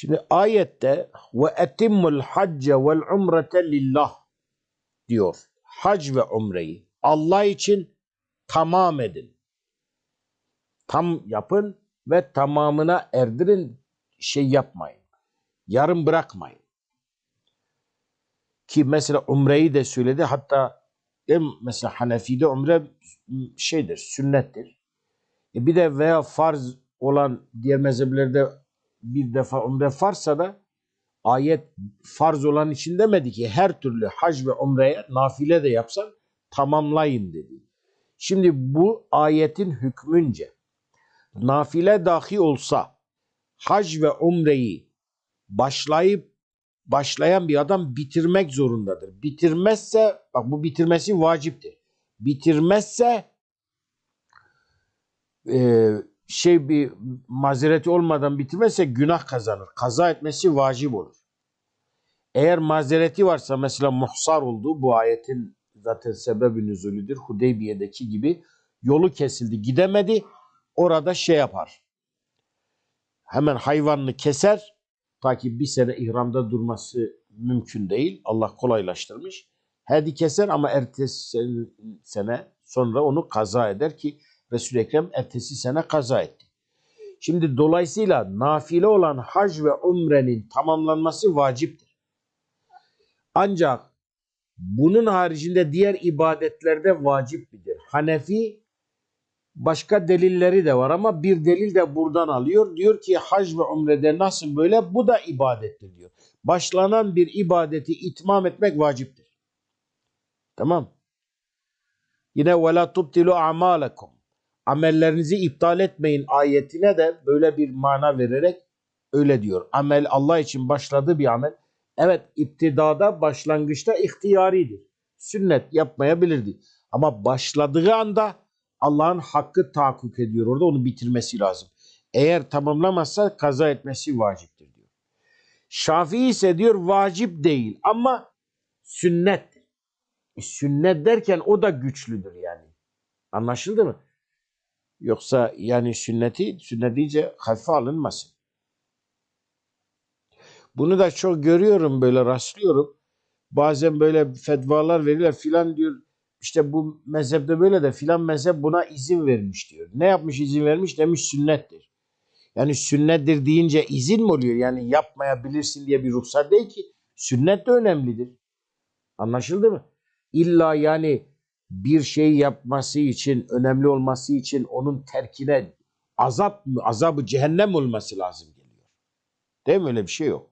Şimdi ayette ve etimmul hacce vel umrete lillah diyor. Hac ve umreyi Allah için tamam edin. Tam yapın ve tamamına erdirin. Şey yapmayın. Yarım bırakmayın. Ki mesela umreyi de söyledi. Hatta mesela Hanefi'de umre şeydir, sünnettir. E bir de veya farz olan diğer mezheplerde bir defa umre farsa da ayet farz olan için demedi ki her türlü hac ve umreye nafile de yapsan tamamlayın dedi. Şimdi bu ayetin hükmünce nafile dahi olsa hac ve umreyi başlayıp başlayan bir adam bitirmek zorundadır. Bitirmezse bak bu bitirmesi vaciptir. Bitirmezse e, şey bir mazereti olmadan bitirmezse günah kazanır. Kaza etmesi vacip olur. Eğer mazereti varsa mesela muhsar oldu bu ayetin zaten sebebi nüzulüdür. Hudeybiye'deki gibi yolu kesildi gidemedi orada şey yapar. Hemen hayvanını keser ta ki bir sene ihramda durması mümkün değil. Allah kolaylaştırmış. Hadi keser ama ertesi sene sonra onu kaza eder ki Resul-i Ekrem ertesi sene kaza etti. Şimdi dolayısıyla nafile olan hac ve umrenin tamamlanması vaciptir. Ancak bunun haricinde diğer ibadetlerde vacip midir? Hanefi başka delilleri de var ama bir delil de buradan alıyor. Diyor ki hac ve umrede nasıl böyle bu da ibadettir diyor. Başlanan bir ibadeti itmam etmek vaciptir. Tamam. Yine ve la tubtilu a'malakum. Amellerinizi iptal etmeyin ayetine de böyle bir mana vererek öyle diyor. Amel Allah için başladığı bir amel. Evet iptidada başlangıçta ihtiyaridir. Sünnet yapmayabilirdi. Ama başladığı anda Allah'ın hakkı tahakkuk ediyor orada onu bitirmesi lazım. Eğer tamamlamazsa kaza etmesi vaciptir diyor. Şafii ise diyor vacip değil ama sünnettir. E, sünnet derken o da güçlüdür yani. Anlaşıldı mı? Yoksa yani sünneti sünnet iyice hafife alınmasın. Bunu da çok görüyorum böyle rastlıyorum. Bazen böyle fetvalar verirler filan diyor. İşte bu mezhepte böyle de filan mezhep buna izin vermiş diyor. Ne yapmış izin vermiş? Demiş sünnettir. Yani sünnettir deyince izin mi oluyor? Yani yapmayabilirsin diye bir ruhsat değil ki. Sünnet de önemlidir. Anlaşıldı mı? İlla yani bir şey yapması için, önemli olması için onun terkine azap mı, azabı cehennem olması lazım geliyor. Değil mi? Öyle bir şey yok.